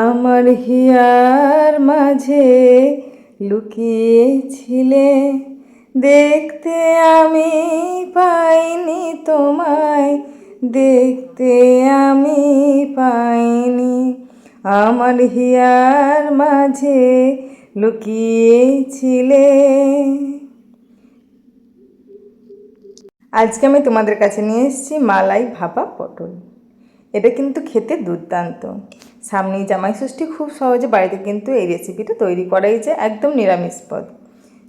আমার হিয়ার মাঝে লুকিয়েছিলে, দেখতে আমি পাইনি তোমায়, দেখতে আমি পাইনি। আমার হিয়ার মাঝে লুকিয়েছিলে। আজকে আমি তোমাদের কাছে নিয়ে এসেছি মালাই ভাপা পটল। এটা কিন্তু খেতে দুর্দান্ত। সামনেই জামাই ষষ্ঠী খুব সহজে বাড়িতে কিন্তু এই রেসিপিটা তৈরি করাই যায়, একদম নিরামিষ পদ।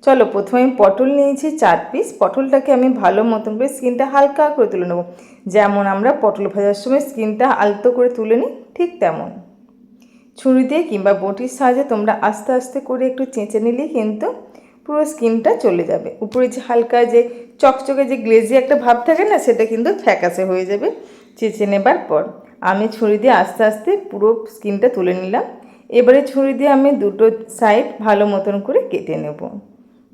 চলো প্রথমে আমি পটল নিয়েছি চার পিস পটলটাকে আমি ভালো মতন করে স্কিনটা হালকা করে তুলে নেব। যেমন আমরা পটল ভাজার সময় স্কিনটা আলতো করে তুলে নিই, ঠিক তেমন। ছুরি দিয়ে কিংবা বটির সাহায্যে তোমরা আস্তে আস্তে করে একটু চেঁচে নিলেই কিন্তু পুরো স্কিনটা চলে যাবে। উপরে যে হালকা যে চকচকে যে গ্লেজি একটা ভাব থাকে না, সেটা কিন্তু ফ্যাকাসে হয়ে যাবে। চেঁচে নেবার পর আমি ছুরি দিয়ে আস্তে আস্তে পুরো স্কিনটা তুলে নিলাম। এবারে ছুরি দিয়ে আমি দুটো সাইড ভালো মতন করে কেটে নেব।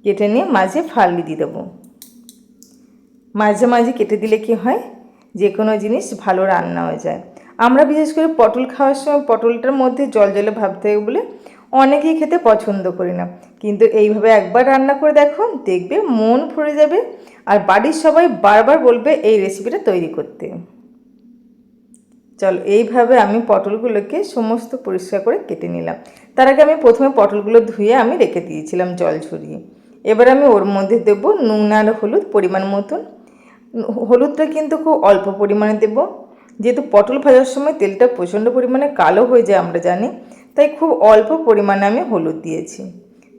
কেটে নিয়ে মাঝে ফালি দিয়ে দেবো। মাঝে মাঝে কেটে দিলে কি হয়? যে কোনো জিনিস ভালো রান্না হয়ে যায়। আমরা বিশেষ করে পটল খাওয়ার সময় পটলটার মধ্যে জল জলে ভাব থাকে বলে অনেকেই খেতে পছন্দ করি না। কিন্তু এইভাবে একবার রান্না করে দেখো, দেখবে মন ভরে যাবে। আর বাড়ির সবাই বারবার বলবে এই রেসিপিটা তৈরি করতে। চলো, এইভাবে আমি পটলগুলোকে সমস্ত পরিষ্কার করে কেটে নিলাম। তার আগে আমি প্রথমে পটলগুলো ধুয়ে আমি রেখে দিয়েছিলাম জল ঝরিয়ে এবার আমি ওর মধ্যে দেব নুন আর হলুদ পরিমাণ মতন। হলুদটা কিন্তু খুব অল্প পরিমাণে দেব। যেহেতু পটল ভাজার সময় তেলটা প্রচণ্ড পরিমাণে কালো হয়ে যায় আমরা জানি, তাই খুব অল্প পরিমাণে আমি হলুদ দিয়েছি।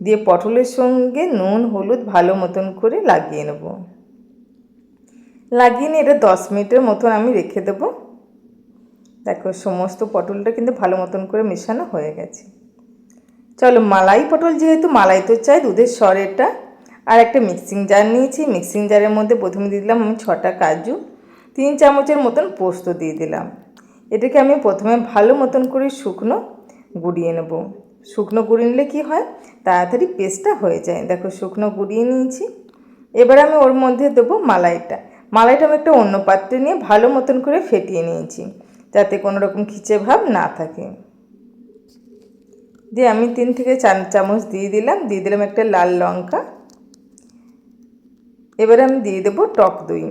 দিয়ে পটলের সঙ্গে নুন, হলুদ ভালো মতন করে লাগিয়ে নেব। লাগিয়ে নিয়ে এটা দশ মিনিটের মতন আমি রেখে দেব। দেখো, সমস্ত পটলটা কিন্তু ভালো মতন করে মেশানো হয়ে গেছে। চলো, মালাই পটল যেহেতু মালাই তো চাই, দুধের স্বর এটা। আর একটা মিক্সিং জার নিয়েছি। মিক্সিং জারের মধ্যে প্রথমে দিয়ে দিলাম আমি ছটা কাজু, তিন চামচের মতন পোস্ত দিয়ে দিলাম। এটাকে আমি প্রথমে ভালো মতন করে শুকনো গুঁড়িয়ে নেব। শুকনো গুঁড়িয়ে নিলে কী হয়? তাড়াতাড়ি পেস্টটা হয়ে যায়। দেখো, শুকনো গুঁড়িয়ে নিয়েছি। এবার আমি ওর মধ্যে দেবো মালাইটা। মালাইটা আমি একটা অন্য পাত্রে নিয়ে ভালো মতন করে ফেটিয়ে নিয়েছি। যাতে কোনো রকম খিচে ভাব না থাকে। দিয়ে আমি তিন থেকে চার চামচ দিয়ে দিলাম দিয়ে দিলাম একটা লাল লঙ্কা। এবারে আমি দিয়ে দেবো টক দই।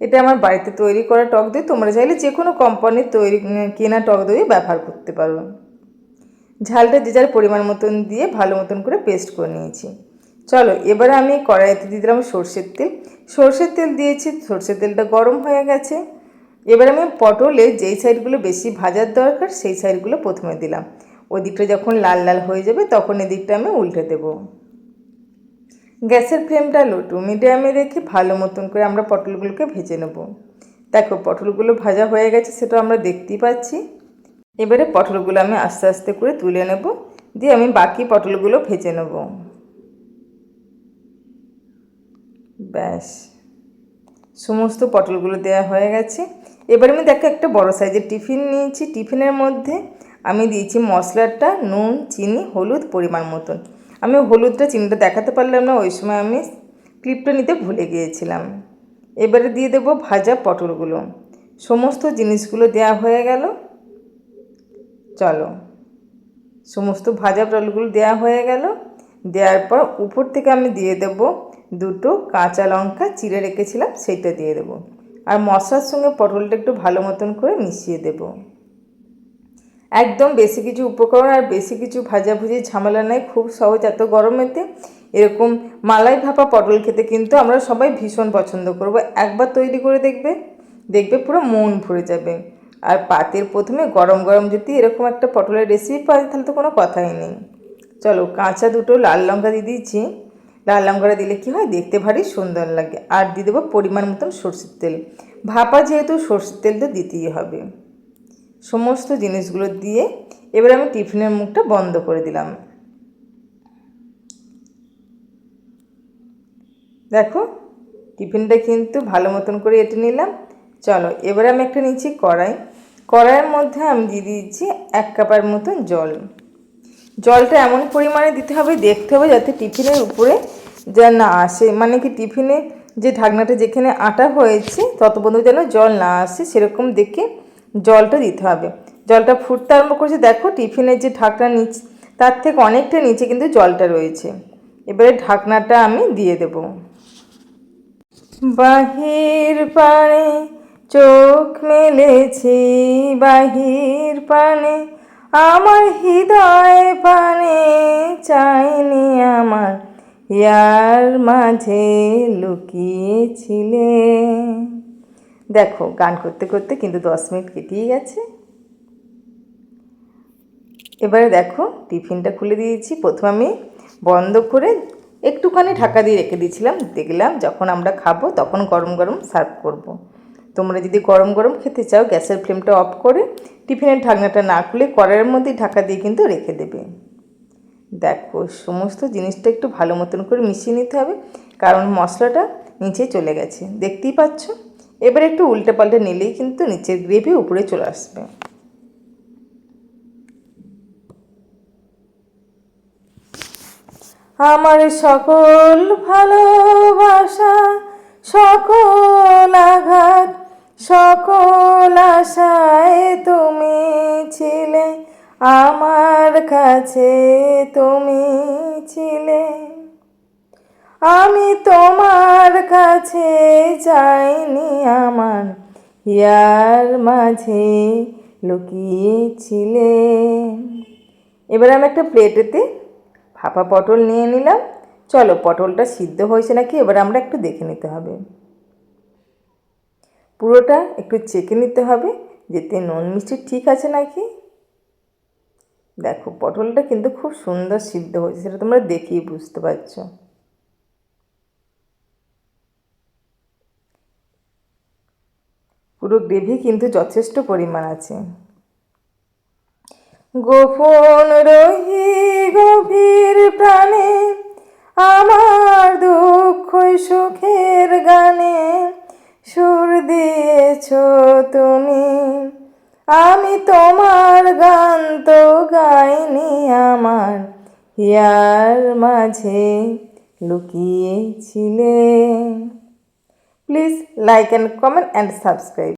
এটা আমার বাড়িতে তৈরি করা টক দই, তোমরা চাইলে যে কোনো কোম্পানির তৈরি, কেনা টক দই ব্যবহার করতে পারো। ঝালটা যে যার পরিমাণ মতন দিয়ে ভালো মতন করে পেস্ট করে নিয়েছি। চলো, এবারে আমি কড়াইতে দিয়ে দিলাম সর্ষের তেল। সর্ষের তেল দিয়েছি, সর্ষের তেলটা গরম হয়ে গেছে। এবার আমি পটলে যেই সাইডগুলো বেশি ভাজার দরকার, সেই সাইডগুলো প্রথমে দিলাম। ওই দিকটা যখন লাল লাল হয়ে যাবে, তখন এদিকটা আমি উল্টে দেবো। গ্যাসের ফ্লেমটা লো, টু মিডিয়ামে রেখে ভালো মতন করে আমরা পটলগুলোকে ভেজে নেব। দেখো, পটলগুলো ভাজা হয়ে গেছে, সেটা আমরা দেখতেই পাচ্ছি। এবারে পটলগুলো আমি আস্তে আস্তে করে তুলে নেব, দিয়ে আমি বাকি পটলগুলো ভেজে নেব। ব্যাস। সমস্ত পটলগুলো দেওয়া হয়ে গেছে। এবার আমি দেখো একটা বড় সাইজের টিফিন নিয়েছি। টিফিনের মধ্যে আমি দিয়েছি মশলাটা, নুন, চিনি, হলুদ পরিমাণ মতন। আমি হলুদটা, চিনিটা দেখাতে পারলাম না, ওই সময় আমি ক্লিপটা নিতে ভুলে গিয়েছিলাম। এবারে দিয়ে দেব ভাজা পটলগুলো। সমস্ত জিনিসগুলো দেওয়া হয়ে গেল। চলো। সমস্ত ভাজা পটলগুলো দেওয়া হয়ে গেল। দেওয়ার পর উপর থেকে আমি দিয়ে দেব দুটো কাঁচা লঙ্কা, চিড়ে রেখেছিলাম, সেইটা দিয়ে দেব। আর মশলার সঙ্গে পটলটা একটু ভালো মতন করে মিশিয়ে দেবো। একদম বেশি কিছু উপকরণ আর বেশি কিছু ভাজাভুজি ঝামেলা নেই, খুব সহজ। এত গরমেতে এরকম মালাই ভাপা পটল খেতে কিন্তু আমরা সবাই ভীষণ পছন্দ করব। একবার তৈরি করে দেখবে দেখবে পুরো মন ভরে যাবে। আর পাতের প্রথমে গরম গরম যদি এরকম একটা পটলের রেসিপি পাওয়া যায়, তাহলে তো কোনো কথাই নেই। চলো কাঁচা দুটো লাল লঙ্কা দিয়ে দিয়েছি লাল লঙ্কাটা দিলে কি হয়? দেখতে ভারী সুন্দর লাগে। আর দিয়ে দেবো পরিমাণ মতন সর্ষের তেল। ভাপা যেহেতু সর্ষের তেল তো দিতেই হবে। সমস্ত জিনিসগুলো দিয়ে এবার আমি টিফিনের মুখটা বন্ধ করে দিলাম। দেখো, টিফিনটা কিন্তু ভালো মতন করে এটে নিলাম। চলো, এবার আমি একটা নিচ্ছি কড়াই। কড়াইয়ের মধ্যে আমি দিয়ে দিচ্ছি এক কাপার মতন জল। জলটা এমন পরিমাণে দিতে হবে, দেখতে হবে যাতে টিফিনের উপরে যা না আসে। মানে কি টিফিনে যে ঢাকনাটা যেখানে আটা হয়েছে, তত পর্যন্ত যেন জল না আসে, সেরকম দেখে জলটা দিতে হবে। জলটা ফুটতে আরম্ভ করেছে, দেখো টিফিনের যে ঢাকনা নিচ, তার থেকে অনেকটা নিচে কিন্তু জলটা রয়েছে। এবারে ঢাকনাটা আমি দিয়ে দেব। বাহির পানে চোখ মেলেছি, বাহির পানে আমার হৃদয় পানে চাইনি আমার, ইয়ার মাঝে লুকিয়েছিলে। দেখো, গান করতে করতে কিন্তু দশ মিনিট কেটেই গেছে। এবারে দেখো, টিফিনটা খুলে দিয়েছি। প্রথমে আমি বন্ধ করে একটুখানি ঢাকা দিয়ে রেখে দিয়েছিলাম। দেখলাম যখন আমরা খাব তখন গরম গরম সার্ভ করব। তোমরা যদি গরম গরম খেতে চাও, গ্যাসের ফ্লেমটা অফ করে টিফিনের ঢাকনাটা না খুলে কড়াইয়ের মধ্যে ঢাকা দিয়ে কিন্তু রেখে দেবে। দেখো, সমস্ত জিনিসটা একটু ভালো মতন করে মিশিয়ে নিতে হবে, কারণ মশলাটা নিচে চলে গেছে। দেখতেই পাচ্ছ? এবার একটু উল্টে পাল্টে নিলেই কিন্তু নিচের গ্রেভি উপরে চলে আসবে। আমার সকল ভালোবাসা, সকল আঘাত সকল আশায় তুমি ছিলে, আমার কাছে তুমি ছিলে। আমি তোমার কাছে যাইনি, আমার ইয়ার মাঝে লুকিয়েছিলে। এবার আমি একটা প্লেটেতে ফাঁপা পটল নিয়ে নিলাম। চলো, পটলটা সিদ্ধ হয়েছে নাকি? এবার আমরা একটু দেখে নিতে হবে। পুরোটা একটু চেকে নিতে হবে যেতে নুন মিষ্টি ঠিক আছে নাকি? দেখো, পটলটা কিন্তু খুব সুন্দর সিদ্ধ হয়েছে, সেটা তোমরা দেখেই বুঝতে পারছ। পুরো গ্রেভি কিন্তু যথেষ্ট পরিমাণ আছে। গোপন রহি গভীর প্রাণে, আমার দুঃখ সুখের গানে সুর দিয়েছ তুমি। আমি তোমার গান তো গাইনি আমার, ইয়ার মাঝে লুকিয়েছিলে। Please like and comment and subscribe